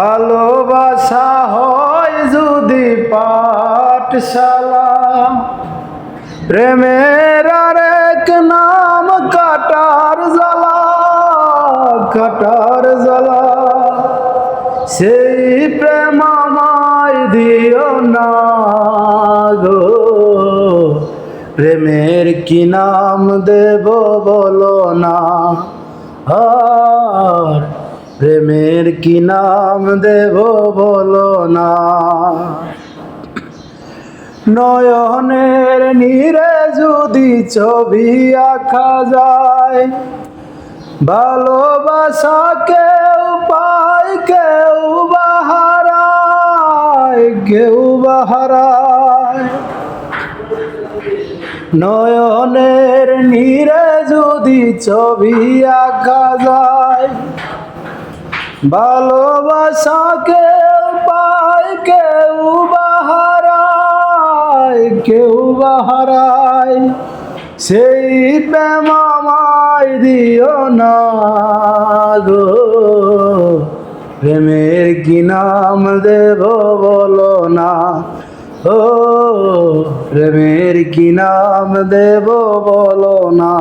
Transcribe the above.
ভালোবাসা হয় যদি পাঠশালা। প্রেমের আরেক নাম কাটার জ্বালা কাটার জ্বালা। সেই প্রেম আমায় দিও না গো। প্রেমের কি নাম দেব বলো না। প্রেমের কি নাম দেব বলো না। নয়নের নীরে যদি ছবি আঁকা যায়, ভালোবাসা কেউ পায়, কেউ বাহারায় কেউ বাহারায় নয়নের নীরে যদি ছবি আঁকা যায় ভালোবাসা কেউ পায়, কেউ বাহারায় কেউ বাহারায়। সেই প্রেম আমায় দিও না গো। প্রেমের কি নাম দেব বলো না। ও, প্রেমের কি নাম দেব বলো না।